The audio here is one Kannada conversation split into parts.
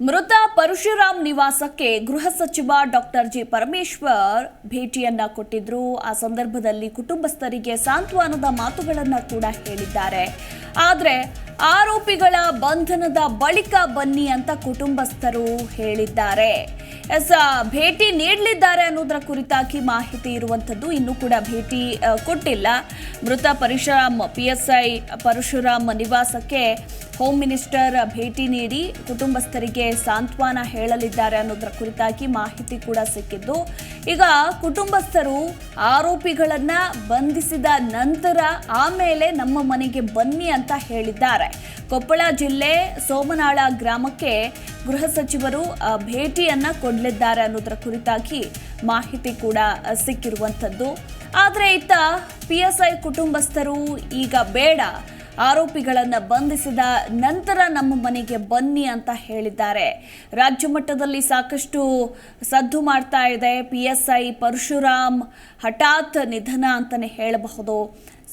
ಮೃತ ಪರಶುರಾಮ್ ನಿವಾಸಕ್ಕೆ ಗೃಹ ಸಚಿವ ಡಾಕ್ಟರ್ ಜಿ ಪರಮೇಶ್ವರ್ ಭೇಟಿಯನ್ನ ಕೊಟ್ಟಿದ್ರು. ಆ ಸಂದರ್ಭದಲ್ಲಿ ಕುಟುಂಬಸ್ಥರಿಗೆ ಸಾಂತ್ವನದ ಮಾತುಗಳನ್ನ ಕೂಡ ಹೇಳಿದ್ದಾರೆ. ಆದ್ರೆ ಆರೋಪಿಗಳ ಬಂಧನದ ಬಳಿಕ ಬನ್ನಿ ಅಂತ ಕುಟುಂಬಸ್ಥರು ಹೇಳಿದ್ದಾರೆ. ಎಸ್ ಭೇಟಿ ನೀಡಲಿದ್ದಾರೆ ಅನ್ನೋದರ ಕುರಿತಾಗಿ ಮಾಹಿತಿ ಇರುವಂಥದ್ದು ಇನ್ನೂ ಕೂಡ ಭೇಟಿ ಕೊಟ್ಟಿಲ್ಲ. ಮೃತ Parashuram, P S I Parashuram ನಿವಾಸಕ್ಕೆ ಹೋಮ್ ಮಿನಿಸ್ಟರ್ ಭೇಟಿ ನೀಡಿ ಕುಟುಂಬಸ್ಥರಿಗೆ ಸಾಂತ್ವನ ಹೇಳಲಿದ್ದಾರೆ ಅನ್ನೋದರ ಕುರಿತಾಗಿ ಮಾಹಿತಿ ಕೂಡ ಸಿಕ್ಕಿದ್ದು. ಈಗ ಕುಟುಂಬಸ್ಥರು ಆರೋಪಿಗಳನ್ನು ಬಂಧಿಸಿದ ನಂತರ ಆಮೇಲೆ ನಮ್ಮ ಮನೆಗೆ ಬನ್ನಿ ಅಂತ ಹೇಳಿದ್ದಾರೆ. ಕೊಪ್ಪಳ ಜಿಲ್ಲೆ ಸೋಮನಾಳ ಗ್ರಾಮಕ್ಕೆ ಗೃಹ ಸಚಿವರು ಭೇಟಿಯನ್ನ ಕೊಡಲಿದ್ದಾರೆ ಅನ್ನೋದರ ಕುರಿತಾಗಿ ಮಾಹಿತಿ ಕೂಡ ಸಿಕ್ಕಿರುವಂಥದ್ದು. ಆದರೆ ಇತ್ತ ಪಿ ಎಸ್ ಐ ಕುಟುಂಬಸ್ಥರು ಈಗ ಬೇಡ. ಆರೋಪಿಗಳನ್ನು ಬಂಧಿಸಿದ ನಂತರ ನಮ್ಮ ಮನೆಗೆ ಬನ್ನಿ ಅಂತ ಹೇಳಿದ್ದಾರೆ. ರಾಜ್ಯ ಮಟ್ಟದಲ್ಲಿ ಸಾಕಷ್ಟು ಸದ್ದು ಮಾಡ್ತಾ ಇದೆ. ಪಿ ಎಸ್ ಐ ಪರಶುರಾಮ್ ಹಠಾತ್ ನಿಧನ ಅಂತಲೇ ಹೇಳಬಹುದು.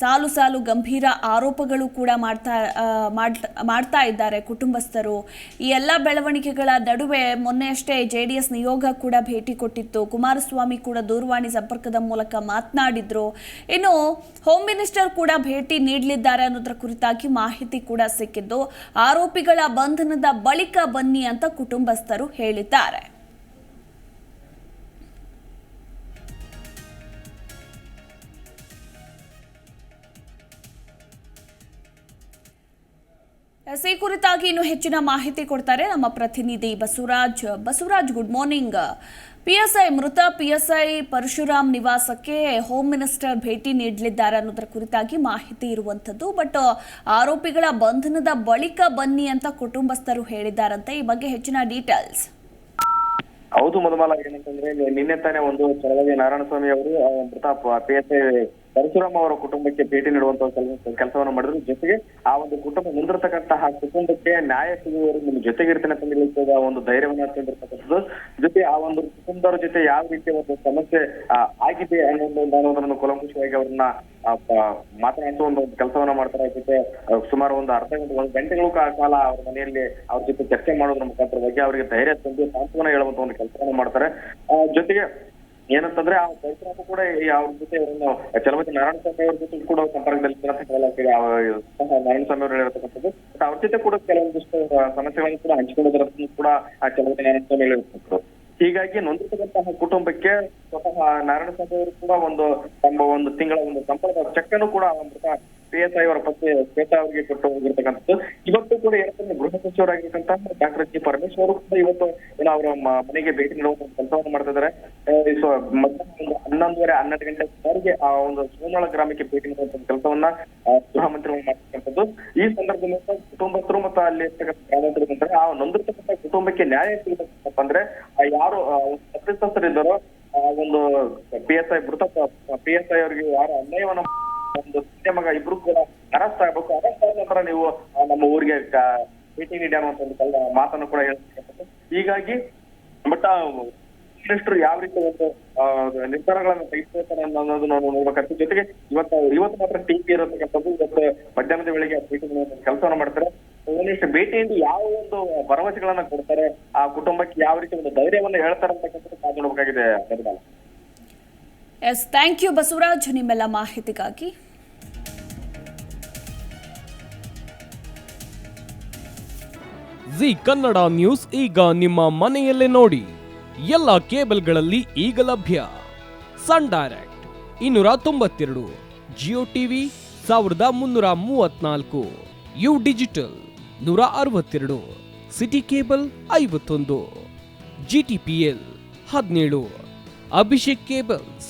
ಸಾಲು ಸಾಲು ಗಂಭೀರ ಆರೋಪಗಳು ಕೂಡ ಮಾಡ್ತಾ ಮಾಡ್ತಾ ಇದ್ದಾರೆ ಕುಟುಂಬಸ್ಥರು. ಈ ಎಲ್ಲ ಬೆಳವಣಿಗೆಗಳ ನಡುವೆ ಮೊನ್ನೆಯಷ್ಟೇ ಜೆ ಡಿ ಎಸ್ ನಿಯೋಗ ಕೂಡ ಭೇಟಿ ಕೊಟ್ಟಿತ್ತು. ಕುಮಾರಸ್ವಾಮಿ ಕೂಡ ದೂರವಾಣಿ ಸಂಪರ್ಕದ ಮೂಲಕ ಮಾತನಾಡಿದ್ರು. ಇನ್ನು ಹೋಮ್ ಮಿನಿಸ್ಟರ್ ಕೂಡ ಭೇಟಿ ನೀಡಲಿದ್ದಾರೆ ಅನ್ನೋದ್ರ ಕುರಿತಾಗಿ ಮಾಹಿತಿ ಕೂಡ ಸಿಕ್ಕಿದ್ದು. ಆರೋಪಿಗಳ ಬಂಧನದ ಬಳಿಕ ಬನ್ನಿ ಅಂತ ಕುಟುಂಬಸ್ಥರು ಹೇಳಿದ್ದಾರೆ. ಎಸ್, ಈ ಕುರಿತಾಗಿ ಇನ್ನು ಹೆಚ್ಚಿನ ಮಾಹಿತಿ ಕೊಡ್ತಾರೆ ನಮ್ಮ ಪ್ರತಿನಿಧಿ Basavaraj. Basavaraj good morning PSI ಮೃತ ಪಿಎಸ್ಐ ಪರಶುರಾಮ್ ನಿವಾಸಕ್ಕೆ ಹೋಮ್ ಮಿನಿಸ್ಟರ್ ಭೇಟಿ ನೀಡಲಿದ್ದಾರೆ ಅನ್ನೋದರ ಕುರಿತಾಗಿ ಮಾಹಿತಿ ಇರುವಂಥದ್ದು. ಬಟ್ ಆರೋಪಿಗಳ ಬಂಧನದ ಬಳಿಕ ಬನ್ನಿ ಅಂತ ಕುಟುಂಬಸ್ಥರು ಹೇಳಿದ್ದಾರಂತೆ. ಈ ಬಗ್ಗೆ ಹೆಚ್ಚಿನ ಡೀಟೇಲ್ಸ್ ಹೌದು ಮಧುಮಾಲ ಏನಂತಂದ್ರೆ ನಿನ್ನೆ ತಾನೇ ಒಂದು ಸ್ಥಳದಲ್ಲಿ ನಾರಾಯಣಸ್ವಾಮಿ ಅವರು ಮೃತ ಪಿ ಎಸ್ ಐ ಪರಶುರಾಮ್ ಅವರ ಕುಟುಂಬಕ್ಕೆ ಭೇಟಿ ನೀಡುವಂತ ಕೆಲಸವನ್ನು ಮಾಡಿದ್ರು. ಜೊತೆಗೆ ಆ ಒಂದು ಕುಟುಂಬ ಮುಂದಿರತಕ್ಕಂತಹ ಕುಟುಂಬಕ್ಕೆ ನ್ಯಾಯ ಸಿಗುವವರೆಗೂ ನಿಮ್ಮ ಜೊತೆಗಿರ್ತೇನೆ ಅಂತ ಹೇಳಿದ ಒಂದು ಧೈರ್ಯವನ್ನ ತಂದಿರ್ತಕ್ಕಂಥದ್ದು ಜೊತೆ ಆ ಒಂದು ಕುಟುಂಬದವರ ಜೊತೆ ಯಾವ ರೀತಿಯ ಒಂದು ಸಮಸ್ಯೆ ಆಗಿದೆ ಅನ್ನೋದು ಅನ್ನೋದನ್ನು ಕುಲಂಕುಷವಾಗಿ ಅವ್ರನ್ನ ಮಾತನಾಡಿಸುವ ಒಂದು ಕೆಲಸವನ್ನ ಮಾಡ್ತಾರೆ. ಜೊತೆ ಸುಮಾರು ಒಂದು ಅರ್ಧ ಗಂಟೆ, ಒಂದು ಗಂಟೆಗಳು ಕಾಲ ಅವ್ರ ಮನೆಯಲ್ಲಿ ಅವ್ರ ಜೊತೆ ಚರ್ಚೆ ಮಾಡೋದ್ರ ಮುಖಾಂತರ ಬಗ್ಗೆ ಅವರಿಗೆ ಧೈರ್ಯ ತಂದು ಸಾಂತ್ವನ ಹೇಳುವಂತ ಒಂದು ಕೆಲಸವನ್ನ ಮಾಡ್ತಾರೆ. ಜೊತೆಗೆ ಏನಂತಂದ್ರೆ ಆ ಪರಶುರಾಮ ಕೂಡ ಅವ್ರ ಜೊತೆ ಒಂದು ಚಲಪತಿ ನಾರಾಯಣಸ್ವಾಮಿ ಅವ್ರ ಜೊತೆ ಕೂಡ ಸಂಪರ್ಕದಲ್ಲಿ. ಆ, ಸಹ ನಾರಾಯಣಸ್ವಾಮಿ ಅವರು ಹೇಳಿರ್ತಕ್ಕಂಥದ್ದು ಬಟ್ ಅವ್ರ ಜೊತೆ ಕೂಡ ಕೆಲವೊಂದಿಷ್ಟು ಸಮಸ್ಯೆಗಳನ್ನು ಕೂಡ ಹಂಚಿಕೊಂಡಿರೋದನ್ನು ಕೂಡ ಆ ಚಲಪತಿ ನಾರಾಯಣಸ್ವಾಮಿ ಹೇಳಿರ್ತಕ್ಕಂಥದ್ದು ಹೀಗಾಗಿ ನೊಂದಿರ್ತಕ್ಕಂತಹ ಕುಟುಂಬಕ್ಕೆ ಸ್ವತಃ ನಾರಾಯಣಸ್ವಾಮಿ ಅವರು ಕೂಡ ಒಂದು ತಮ್ಮ ಒಂದು ತಿಂಗಳ ಒಂದು ಸಂಪರ್ಕ ಚೆಕ್ ಅನ್ನು ಕೂಡ ಮೃತ ಪಿ ಎಸ್ ಐ ಅವರ ಪತ್ನಿ ಶ್ವೇತಾ ಅವರಿಗೆ ಕೊಟ್ಟು ಹೋಗಿರ್ತಕ್ಕಂಥದ್ದು. ಇವತ್ತು ಕೂಡ ಏನಂತಂದ್ರೆ ಗೃಹ ಸಚಿವರಾಗಿರ್ತಕ್ಕಂಥ ಡಾಕ್ಟರ್ ಜಿ ಪರಮೇಶ್ವರ್ ಕೂಡ ಇವತ್ತು ಏನೋ ಅವರ ಮನೆಗೆ ಭೇಟಿ ನೀಡುವಂತ ಕೆಲಸವನ್ನು ಮಾಡ್ತಾ ಇದ್ದಾರೆ ಮಧ್ಯಾಹ್ನ ಹನ್ನೊಂದುವರೆ, ಹನ್ನೆರಡು ಗಂಟೆ ಸುಮಾರಿಗೆ ಆ ಒಂದು ಸೋಮಳ ಗ್ರಾಮಕ್ಕೆ ಭೇಟಿ ನೀಡುವಂತ ಕೆಲಸವನ್ನ ಗೃಹ ಮಂತ್ರಿಗಳು ಮಾಡ್ತಕ್ಕಂಥದ್ದು. ಈ ಸಂದರ್ಭದಲ್ಲಿ ಕುಟುಂಬಸ್ಥರು ಮತ್ತು ಅಲ್ಲಿ ಅಂತಾರೆ ಆ ನೊಂದಿರ್ತಕ್ಕಂಥ ಕುಟುಂಬಕ್ಕೆ ನ್ಯಾಯ ಸಿಗಬೇಕಪ್ಪ ಅಂದ್ರೆ ಯಾರು ತಪ್ಪಿತಸ್ಥರಿದ್ದಾರೋ, ಆ, ಒಂದು ಪಿ ಎಸ್ ಐ ಮೃತ ಪಿ ಎಸ್ ಐ ಅವರಿಗೆ ಯಾರು ಅನ್ಯಾಯವನ್ನ ಒಂದು ಉದ್ಯಮಗ ಮಗ ಇಬ್ರು ಕೂಡ ಅರೆಸ್ಟ್ ಆಗ್ಬೇಕು. ನಂತರ ನೀವು ನಮ್ಮ ಊರಿಗೆ ಭೇಟಿ ನೀಡಿ ಅನ್ನುವಂತ ಒಂದು ಮಾತನ್ನು ಕೂಡ ಹೇಳ್ತಕ್ಕಂಥದ್ದು ಹೀಗಾಗಿ, ಬಟ್ ಮಿನಿಸ್ಟರ್ ಯಾವ ರೀತಿ ಒಂದು ನಿರ್ಧಾರಗಳನ್ನು ತೆಗೆದುಕೊಳ್ತಾರೆ ಅನ್ನೋದು ನಾವು ನೋಡ್ಬೇಕಾಗ್ತದೆ ಜೊತೆಗೆ ಇವತ್ತು ಇವತ್ತು ಮಾತ್ರ ಟಿವಿ ಇರತಕ್ಕಂಥದ್ದು ಇವತ್ತು ಮಧ್ಯಾಹ್ನದ ವೇಳೆಗೆ ಕೆಲಸವನ್ನು ಮಾಡ್ತಾರೆ. ಒಂದಿಷ್ಟು ಭೇಟಿಯಿಂದ ಯಾವ ಒಂದು ಭರವಸೆಗಳನ್ನ ಕೊಡ್ತಾರೆ, ಆ ಕುಟುಂಬಕ್ಕೆ ಯಾವ ರೀತಿ ಒಂದು ಧೈರ್ಯವನ್ನ ಹೇಳ್ತಾರೆ ಅಂತಕ್ಕಂಥದ್ದು ಕಾದು ನೋಡ್ಬೇಕಾಗಿದೆ ನಿರ್ಮಲ ಎಸ್ ಥ್ಯಾಂಕ್ ಯು ಬಸವರಾಜ್ ನಿಮ್ಮೆಲ್ಲ ಮಾಹಿತಿಗಾಗಿ. ಜಿ ಕನ್ನಡ ನ್ಯೂಸ್ ಈಗ ನಿಮ್ಮ ಮನೆಯಲ್ಲೇ ನೋಡಿ. ಎಲ್ಲ ಕೇಬಲ್ಗಳಲ್ಲಿ ಈಗ ಲಭ್ಯ. ಸನ್ ಡೈರೆಕ್ಟ್ ಇನ್ನೂರ ತೊಂಬತ್ತೆರಡು, ಜಿಯೋ ಟಿವಿ ಸಾವಿರದ ಮುನ್ನೂರ ಮೂವತ್ನಾಲ್ಕು ಯು ಡಿಜಿಟಲ್ ನೂರ ಅರವತ್ತೆರಡು, ಸಿಟಿ ಕೇಬಲ್ ಐವತ್ತೊಂದು, ಜಿ ಟಿ ಪಿ ಎಲ್ ಹದಿನೇಳು, ಅಭಿಷೇಕ್ ಕೇಬಲ್ಸ್